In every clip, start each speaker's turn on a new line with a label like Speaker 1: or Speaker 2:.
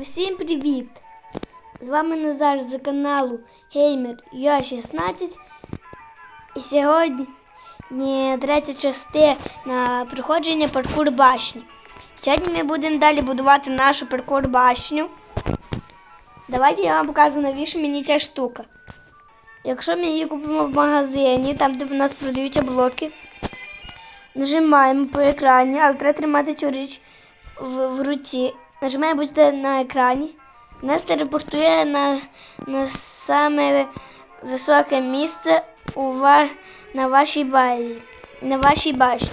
Speaker 1: Всім привіт! З вами Назар з каналу Gamer Я 16 І сьогодні третя частина проходження паркур башні. Сьогодні ми будемо далі будувати нашу паркур башню. Давайте я вам покажу, навіщо мені ця штука. Якщо ми її купимо в магазині, там де в нас продаються блоки, нажимаємо по екрані, але треба тримати цю річ в, в руці. Нажимаємо будь на екрані. Нас телепортує на, на саме високе місце у ва, на вашій базі. На вашій башні.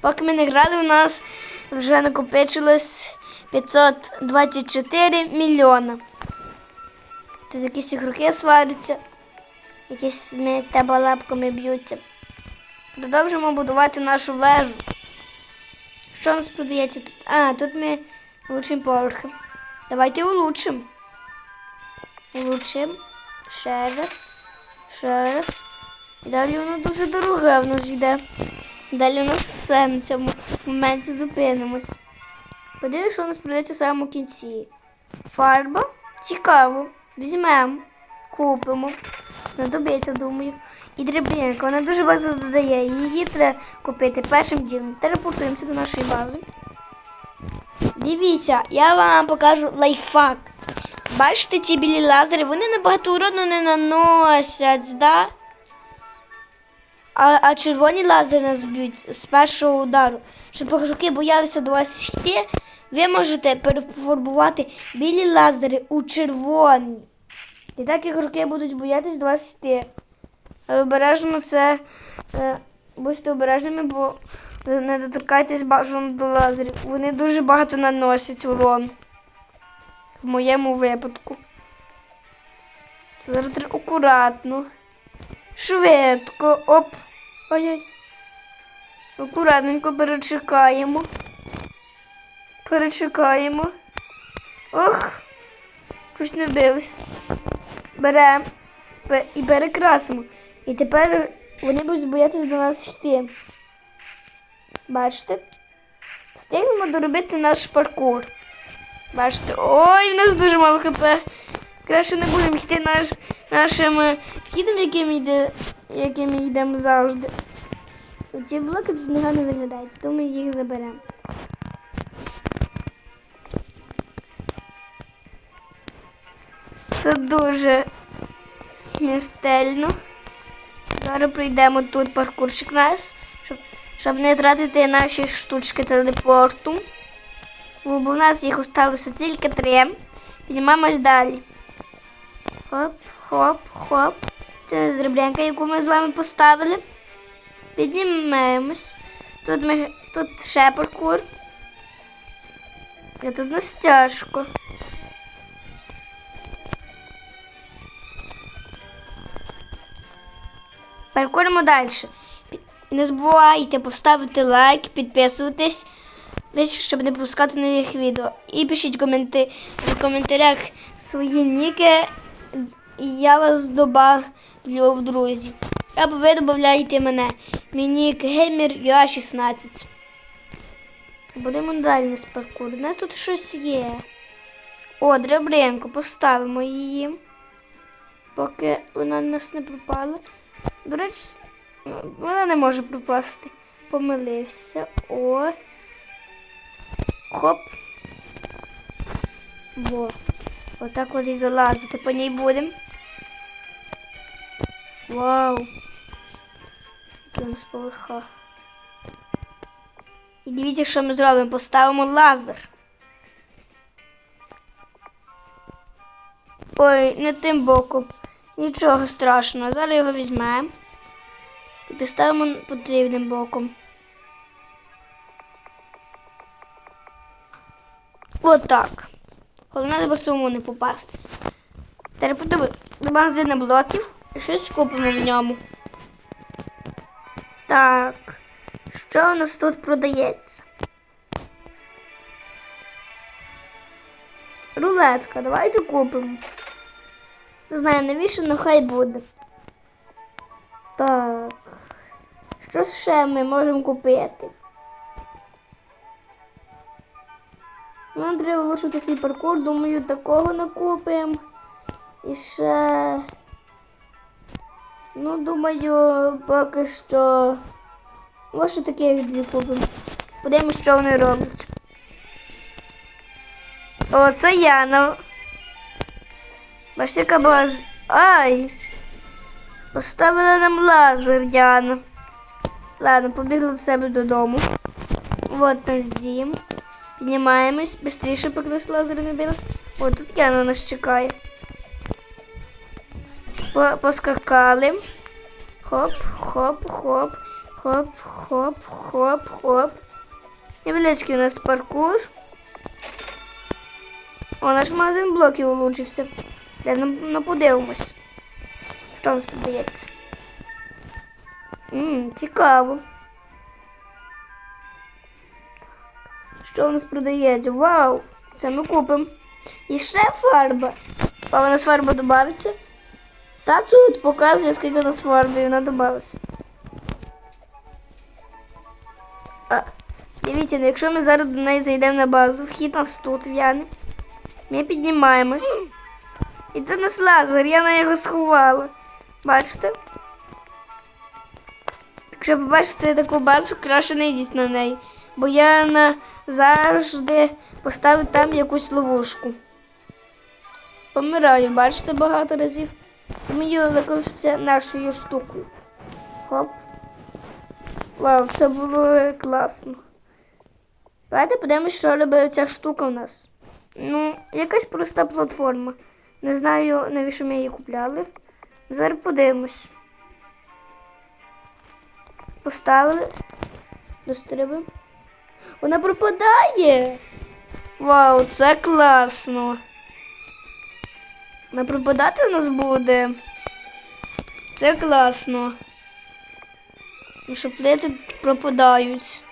Speaker 1: Поки ми не грали, у нас вже накопичилось 524 мільйона. Тут якісь ігроки сваряться, якісь не тебе лапками б'ються. Продовжимо будувати нашу вежу. Що у нас продається тут? А, тут ми улучшимо поверхи. Давайте улучшимо. Улучшимо. Ще раз. Ще раз. І далі воно дуже дороге в нас йде. Далі у нас все на цьому моменті зупинимось. Подивимось, що у нас продається в самому кінці. Фарба. Цікаво. Візьмемо, купимо. Знадобиться, думаю. І дрібненька, вона дуже багато додає. Її треба купити першим ділом. Телепортуємося до нашої бази. Дивіться, я вам покажу лайфхак. Бачите ці білі лазери, вони набагато уродно не наносять, да? А, а червоні лазери нас б'ють з першого удару. Щоб пожуки боялися до вас йти, ви можете перефарбувати білі лазери у червоні. І так ігроки будуть боятися до вас йти. Обережно це е, будьте обережними, бо не доторкайтесь бажано до лазерів. Вони дуже багато наносять урон. В моєму випадку. Зараз акуратно. Швидко. Оп. Ой-ой. Акуратненько перечекаємо. Перечекаємо. Ох. Щось не вбилось. Беремо і перекрасимо. І тепер вони будуть боятися до нас йти. Бачите? Встигнемо доробити наш паркур. Бачите, ой, в нас дуже мало хп. Краще не будемо йти наш, нашим е, хідом, яким, йде, яким йдемо завжди. Ці блоки тут негано виглядають, тому їх заберемо. Це дуже смертельно. Зараз пройдемо тут паркурчик нас, щоб, щоб не тратити наші штучки телепорту. Бо в нас їх осталося тільки три. Піднімаємось далі. Хоп, хоп, хоп. Це зребрянка, яку ми з вами поставили. Піднімаємось. Тут ми тут ще паркур. А тут у нас Переходимо далі. Не забувайте поставити лайк, підписуватись, щоб не пропускати нових відео. І пишіть коменти... в коментарях свої ніки, і я вас добавлю в друзі. Або ви додаєте мене. Мій нік геймер я 16. Будемо далі на паркур. У нас тут щось є. О, драбринку, поставимо її, поки вона нас не пропала. До речі, вона не може пропасти. Помилився. О. Хоп. Во. Отак от і залазити по ній будемо. Вау. Який у нас поверха. І дивіться, що ми зробимо. Поставимо лазер. Ой, не тим боком. Нічого страшного. Зараз його візьмемо і поставимо потрібним боком. Отак. Головне тепер самому не попастись. Тепер подивимо до магазину блоків і щось купимо в ньому. Так. Що у нас тут продається? Рулетка, давайте купимо. Не знаю, навіщо, але хай буде. Так. Що ще ми можемо купити? Нам треба влучити свій паркур, думаю, такого накупимо. І ще. Ну, думаю, поки що. Може таке як дві купимо. Подивимось, що вони роблять. О, це Яна. Бачите, яка була. Ай! Поставила нам лазер, Яна. Ладно, побігли до себе додому. Вот наш дім. Піднімаємось, швидше, поки нас лазер не. О, тут Яна нас чекає. По- Поскакали. Хоп, хоп, хоп, хоп, хоп, хоп, хоп. Невеличкий у нас паркур. О, наш магазин блоків улучшився. Де нам ну, подивимось. Що нас продається? Ммм, цікаво. Що у нас продається? Вау! Це ми купимо. І ще фарба. А у нас фарба додається? Та тут показує, скільки у нас фарби, і вона додалася. Дивіться, ну, якщо ми зараз до неї зайдемо на базу, вхід нас тут в'яне. Ми піднімаємось. І це наш лазер, я на його сховала. Бачите? Якщо побачите таку базу, краще не йдіть на неї. Бо я на завжди поставлю там якусь ловушку. Помираю, бачите, багато разів. Тому я використовувався нашою штукою. Хоп. Вау, це було класно. Давайте подивимось, що робить ця штука у нас. Ну, якась проста платформа. Не знаю, навіщо ми її купляли. Зараз подивимось. Поставили. Дострибуємо. Вона пропадає. Вау, це класно. Вона пропадати у нас буде. Це класно. Тому що плити пропадають.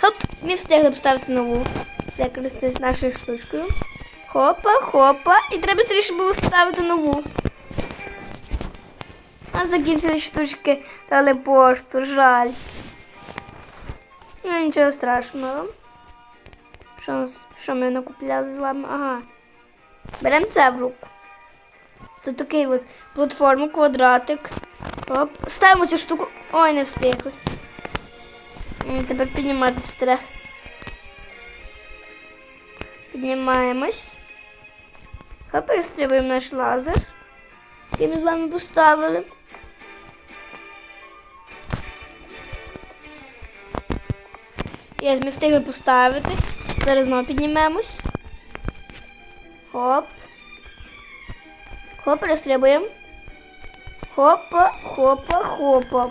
Speaker 1: Хоп, ми встигли поставити нову. Використати нашою штучкою. Хопа, хопа. І треба швидше було ставити нову. А закінчились штучки телепорту, жаль. Ну, нічого страшного. Що, нас- що ми накупляли з вами? Ага. Беремо це в руку. Тут такий от платформа, квадратик. Оп. Ставимо цю штуку. Ой, не встигли. Тепер підніматися треба. Піднімаємось. Перестрибуємо наш лазер, який ми з вами поставили. Є, ми встигли поставити. Зараз знову піднімемось. Хоп. Хоп, перестрибуємо. Хопа, хопа, хопа.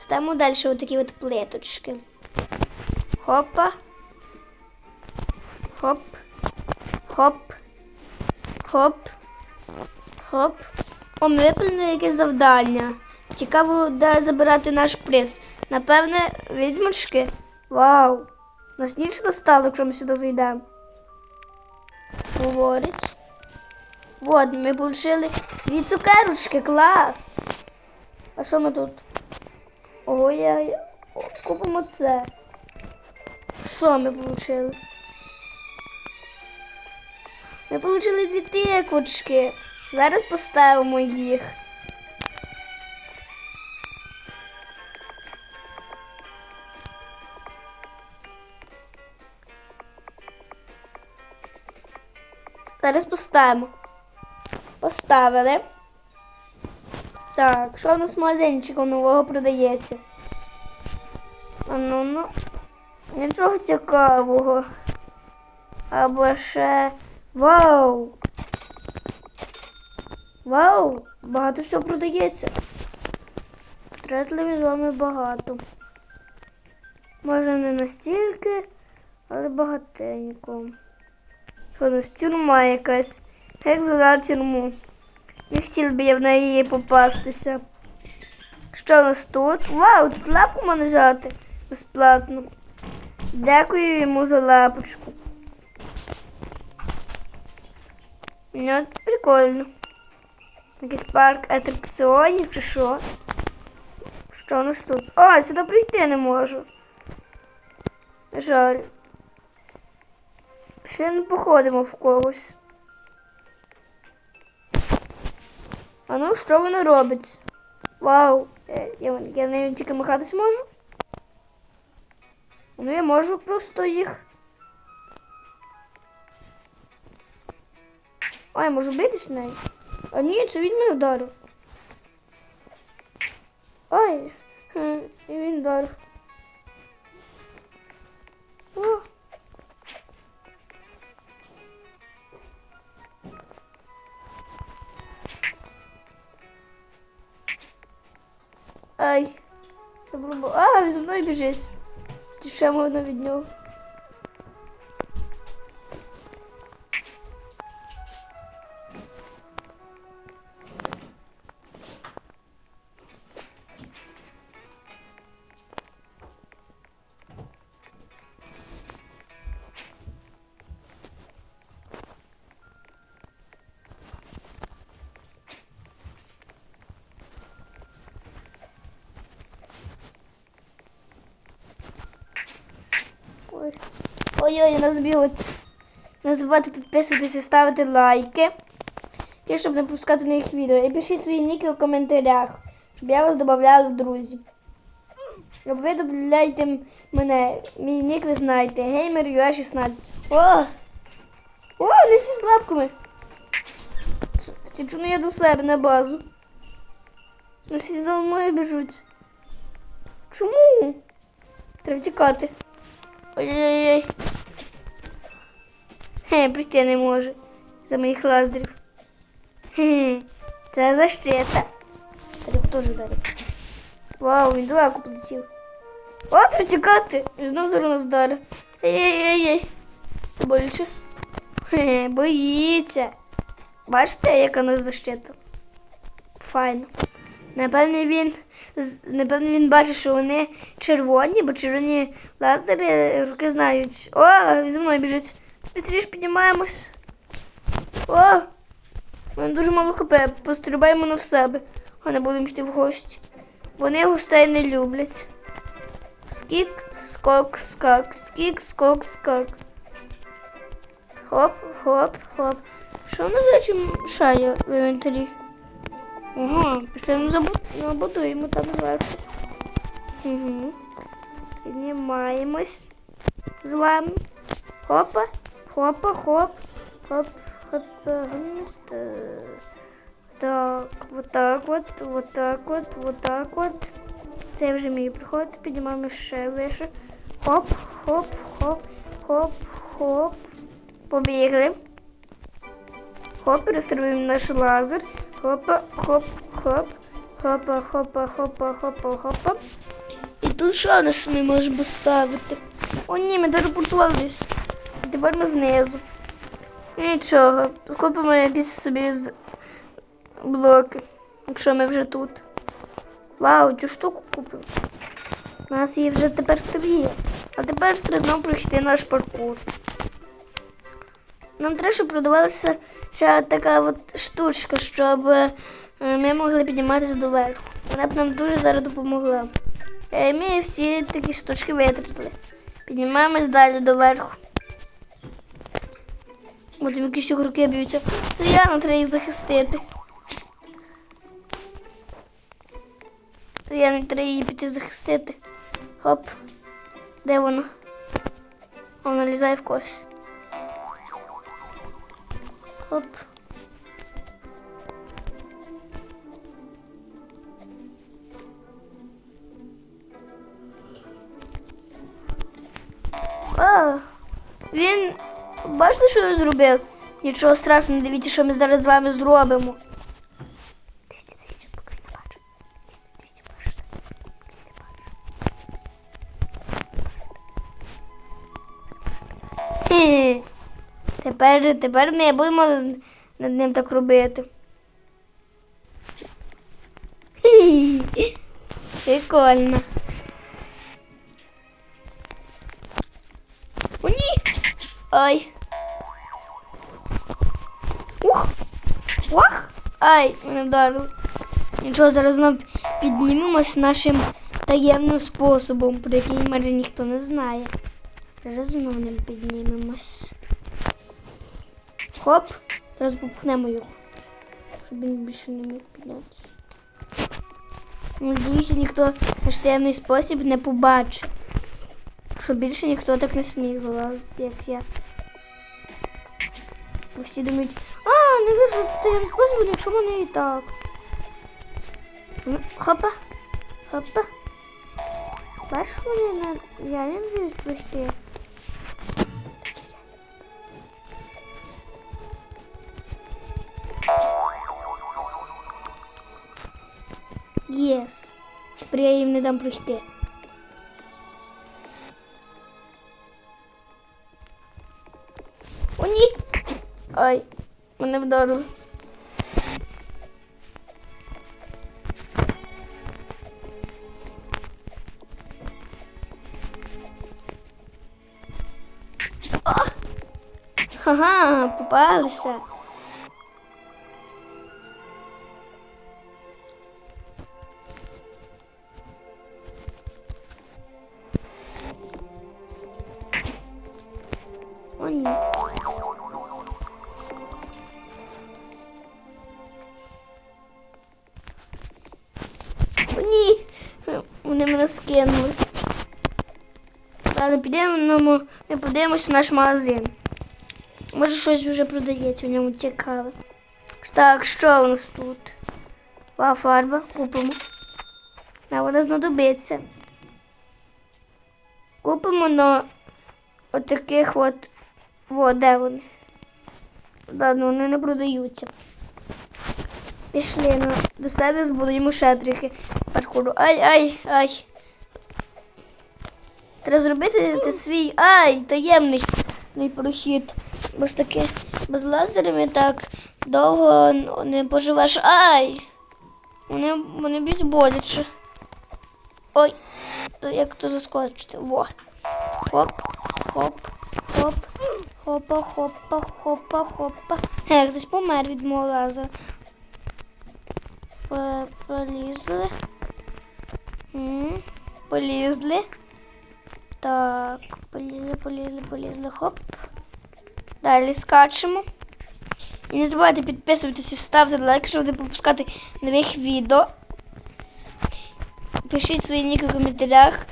Speaker 1: Ставимо далі отакі от плиточки. Хопа. Хоп. Хоп. Хоп. Хоп. О, ми виконали якесь завдання. Цікаво, де забирати наш приз. Напевне, відьмочки. Вау! Нас ніч настало, якщо ми сюди зайдемо. Говорить. Вот, ми отримали дві цукерочки, клас. А що ми тут? Я... Купимо це. Що ми отримали? Ми отримали дві тиквочки. Зараз поставимо їх. Зараз поставимо. Поставили. Так, що у нас магазинчику нового продається? А ну ну. Нічого цікавого. Або ще. Вау! Вау! Багато що продається. Тратили з вами багато. Може не настільки, але багатенько. Що у нас тюрма якась? Як звати тюрму? Не хотів би я в неї попастися. Що у нас тут? Вау, тут лапку можна взяти безплатно. Дякую йому за лапочку. Ну, прикольно. Якийсь парк атракціонів? Що у нас тут? А, сюди прийти не можу. Жаль. Ще не походимо в когось. А ну, що воно робить? Вау! Е, Я, я нею тільки махатись можу? Ну я можу просто їх. А, я можу битись нею? А ні, це він мене вдарив. Ай, хе, і він вдарив. О. Ай. Це було. А, він за мною біжить. Тішемо воно від нього. Ой-ой, нас б'ють. Не забувайте підписуватися, ставити лайки. І щоб не пропускати нових відео. І пишіть свої ніки у коментарях, щоб я вас додавала в друзі. Щоб ви додаєте мене, мій нік ви знаєте, геймер UA 16. О! О, вони всі з лапками. Тічу я до себе на базу. Ну всі за мною біжуть. Чому? Треба тікати. Ой-ой-ой. Хе, прийти не може. За моїх лазерів. Хе, це защита. Треба теж ударив. Вау, він далеко полетів. О, треба тікати. Він знов зараз вдарив. Ей-ей-ей. Це. Хе, боїться. Бачите, яка нас защита? Файно. Напевне, він напевне він бачить, що вони червоні, бо червоні лазери руки знають. О, за мною біжить. Быстріше піднімаємось. О! Мене дуже мало хп. Пострибаємо на в себе, а не будемо йти в гості. Вони гостей не люблять. Скік, скок, скак, скік, скок, скак. Хоп, хоп, хоп. Що воно, до речі, мішає в інвентарі? Ага, пішли забу... набудуємо там зверху. Угу. Піднімаємось з вами. Хопа, хопа, хоп, хоп, хоп, гнуст. Так, вот так от, вот так от, вот так от. Це вже вмію приходити, піднімаємо ще вище. Хоп, хоп, хоп, хоп, хоп. Побігли. Хоп, перестрибуємо наш лазер. Хопа, хоп, хоп. Хопа, хопа, хопа, хопа, хопа. І тут що ми можемо ставити? О, ні, ми телепортувались. Ми знизу. Нічого, купимо якісь собі з блоки, якщо ми вже тут. Вау, цю штуку купимо. У нас її вже тепер три. А тепер треба знову пройти наш паркур. Нам треба, щоб продавалася ще така от штучка, щоб е, ми могли підніматися доверху. Вона б нам дуже зараз допомогла. Е, Ми всі такі штучки витратили. Піднімаємось далі доверху. От якісь руки б'ються. Це я нам треба їх захистити. Це я не треба її піти захистити. Хоп. Де вона? Вона лізає в когось. Хоп. Бачите, що він зробив? Нічого страшного, дивіться, що ми зараз з вами зробимо. Дивіться, дивіться, поки не бачу. Дивіться, бачите. Тепер, тепер не будемо над ним так робити. Прикольно. О, ні! Ай. Ух! Ай, мене вдарило. Нічого, зараз знов піднімемось нашим таємним способом, про який майже ніхто не знає. Разом ним піднімемось. Хоп, зараз попхнемо його, щоб він більше не міг піднятися. Надіюся, ніхто наш таємний спосіб не побачить. Що більше ніхто так не сміє залазити, як я. Бо всі думають, а, не вижу таємний спосіб, якщо в мене і так. Ну, Хопа, хопа. Бачиш мене на. Я не вмію пройти. Єс. Тепер я їм не дам пройти. О, ні! Ай, Мене вдарило. Ага, попалися. Вони мене скинули. Ладно, підемо, ну, ми подивимось в наш магазин. Може щось вже продається в ньому цікаве. Так, що у нас тут? Ва, фарба, купимо. А вона знадобиться. Купимо на отаких от. О, де вони? Да, ну вони не продаються. Пішли на, до себе збудуємо трохи паркуру. Ай, ай, ай. Треба зробити ти свій ай, таємний прохід. Бо ж таки без лазерами так довго не поживеш. Ай! Вони, вони б'ють боляче. Ой, як то заскочити? Во. Хоп, хоп, хоп, хопа, хопа, хопа, хопа. Е, хтось помер від мого лазера. По- Полізли. Полізли. Так, полізли, полізли, полізли, хоп. Далі скачемо. І не забувайте підписуватися, ставити лайк, щоб не пропускати нових відео. Пишіть свої ніки в коментарях,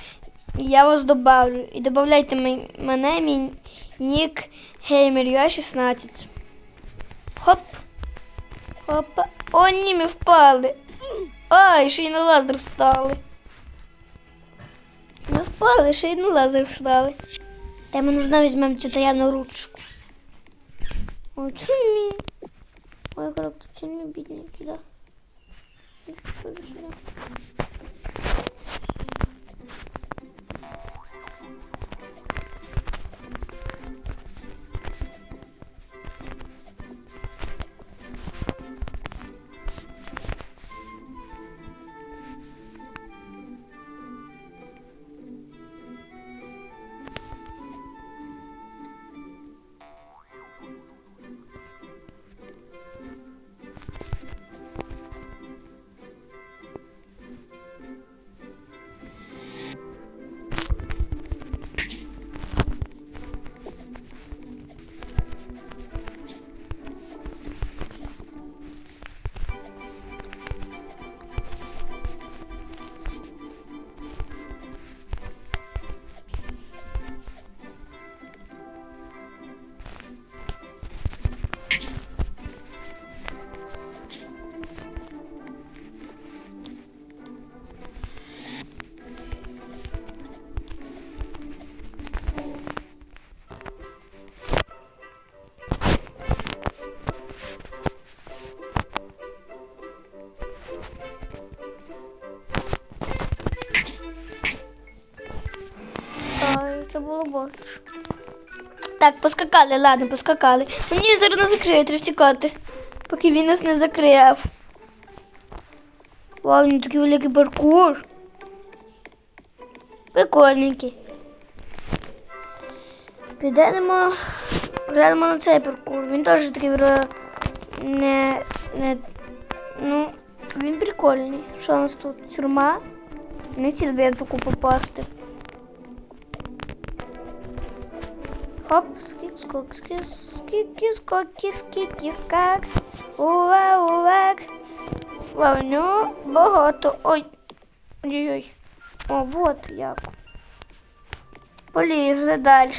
Speaker 1: я вас добавлю. І додавайте мене, мій нік геймер 16 Хоп. Хопа. О, ні, ми впали. Ай, ще й на лазер встали. Ми впали, ще й на лазер встали. Та ми нужно візьмемо цю таємну ручку. Ой, чумі. Ой, коробка, тут мій бідненький, да. Ну, що ж сюди? Так, поскакали, ладно, поскакали. Мені зараз не закриє, треба тікати, поки він нас не закрив. Вау, він такий великий паркур. Прикольненький. Підемо, глянемо на цей паркур. Він теж такий не, не, ну, Він прикольний. Що у нас тут? Тюрма? Не би я таку попасти. Хоп, скік, скок, скік, скіки, скоки, скіки, скак. Ува, увак. Вау, у нього багато. Ой. Ой-ой. О, вот як. Полізли далі.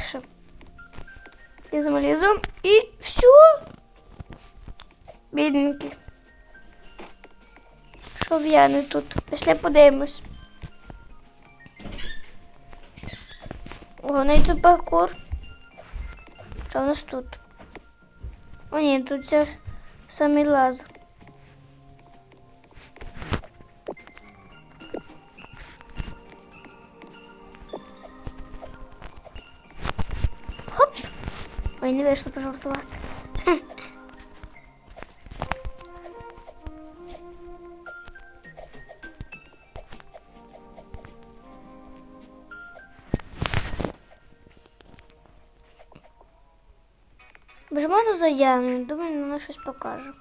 Speaker 1: Ліземо, ліземо. І все. Бідненький. Що в'яне тут? Пішли подивимось. О, тут паркур. Що у нас тут? О, ні, тут це ж самий лазер. Хоп! Ой, не вийшло пожартувати. За Яною, думаю, вона щось покаже.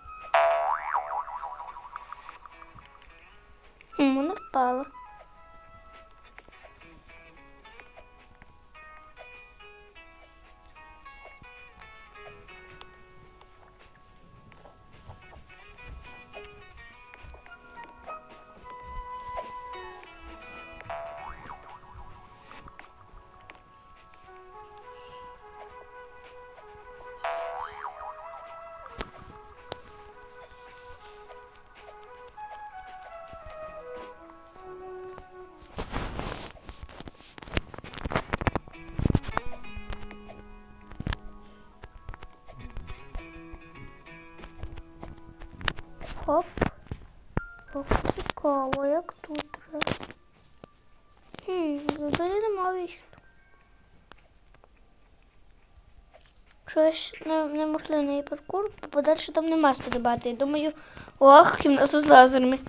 Speaker 1: Щось не- неможливий паркур, подальше там нема стрибати. Я думаю, ох, кімната з лазерами.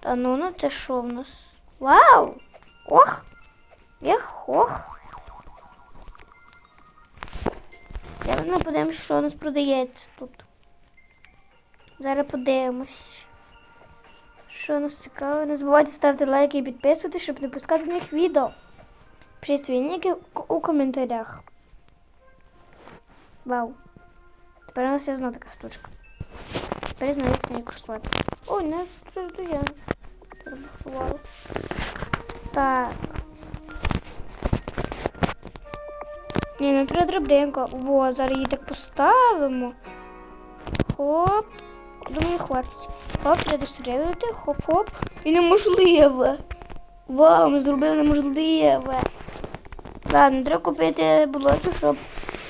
Speaker 1: Та ну, ну це що в нас? Вау! Ох! Ех, ох! Не подивимось, що у нас продається тут. Зараз подивимось. Що нас цікаво. Не забувайте ставити лайки і підписуватися, щоб не пускати нових відео. Пишіть свої у коментарях. Вау. Тепер у нас є знову така штучка. Тепер знаю, як нею користуватися. Ой, не, що ж то я. Так. Ні, не треба драбренько. Во, зараз її так поставимо. Хоп. Думаю, хватить. Хоп, треба дострілювати. Хоп-хоп. І неможливе. Вау, ми зробили неможливе. Ладно, треба купити блоки, щоб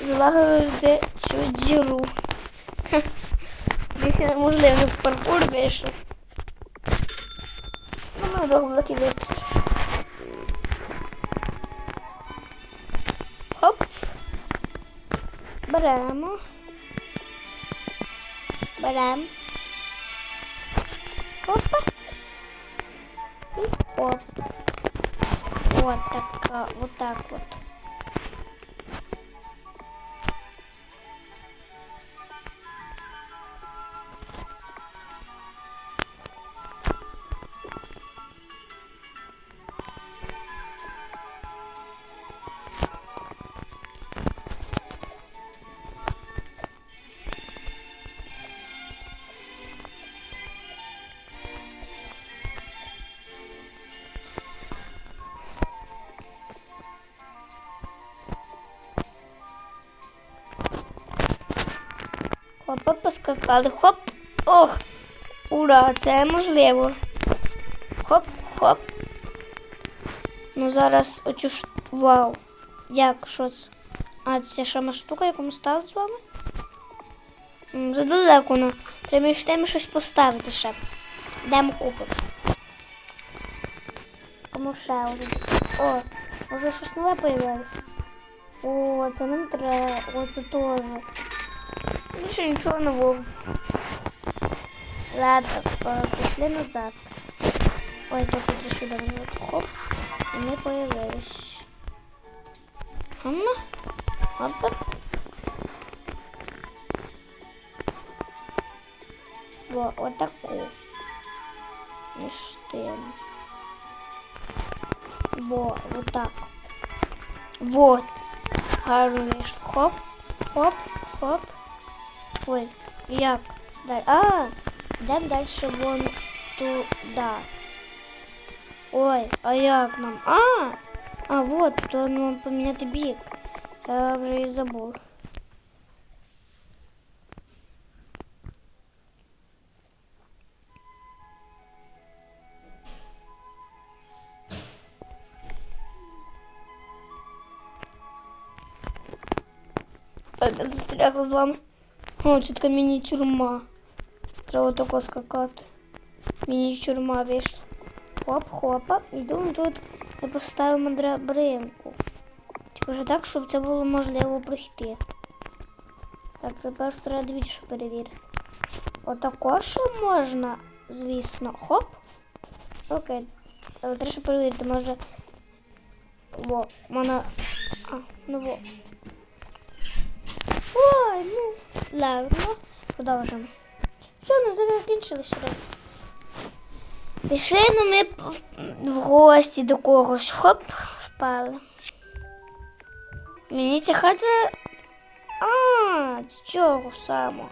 Speaker 1: залагодити цю діру. Їх неможливо з паркур вийшов. Ну, ми двох блоків вистачить. Хоп. Беремо. Берем. Опа. І хоп. Вот така, вот так вот. Хопа, поскакали. Хоп. Ох. Ура, це можливо. Хоп, хоп. Ну зараз оцю ш... Вау. Як? Що це? А, це сама штука, яку ми ставили з вами? Задалеко вона. Треба між тими щось поставити ще. Йдемо купимо. Кому ще один. О, вже щось нове появилось. О, це нам треба. О, це теж. Більше нічого нового. Ладно, е, пішли назад. Ой, то що треба сюди нажати. Хоп. І ми появились. Хм. Хоп. Во, отаку. між тим. Во, вот так. Вот. Гарно вийшло. Хоп, хоп, хоп. Ой, як? Далі. А, йдемо далі вон туди. Ой, а як нам? А, а вот, то нам поміняти бік. Я вже і забув. Ой, я застрягла з вами. О, це така міні-тюрма. Треба тако скакати. Міні-тюрма вийшла. Хоп-хопа. І думаю, тут ми поставимо драбинку. Тільки вже так, щоб це було можливо пройти. Так, тепер треба дивіться, що перевірити. Отако ще можна, звісно. Хоп. Окей. Але треба перевірити, може. Во, можна. А, ну во. Ой, ну, ладно. Продовжимо. Все, ми закінчили ще. Пішли, ну ми в, гості до когось. Хоп, впали. Мені ця хата. А, з цього самого.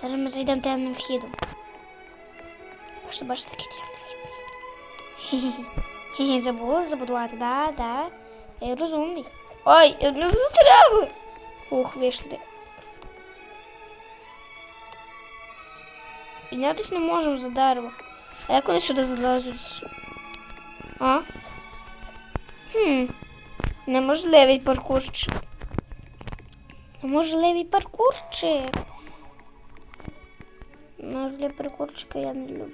Speaker 1: Зараз ми зайдемо темним вхідом. Бачите, бачите, такий темний вхід. Хі-хі, забула забудувати, да, да. Я розумний. Ой, ми застрягли. Ух, вийшли. Піднятись не можемо за дерево. А як вони сюди залазять? А? Хм. Неможливий паркурчик. Неможливий паркурчик. Неможливий паркурчика я не люблю.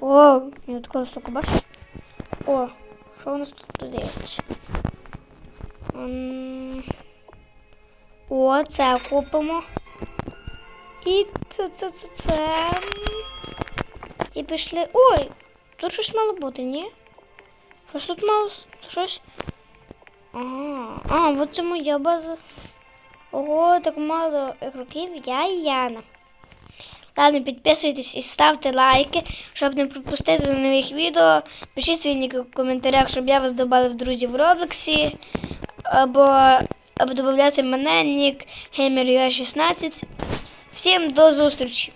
Speaker 1: О, я такого високо бачиш? О, що у нас тут подивиться? М, О, це купимо. І це, це, це, це. І пішли. Ой, тут щось мало бути, ні? Щось тут мало. Щось. Ага. А, от це моя база. Ого, так мало ігроків. Я і Яна. Ладно, підписуйтесь і ставте лайки, щоб не пропустити нових відео. Пишіть свої ніки в коментарях, щоб я вас додав в друзі в Роблоксі. Або, або додати мене, нік Геймер 16 Всім до зустрічі!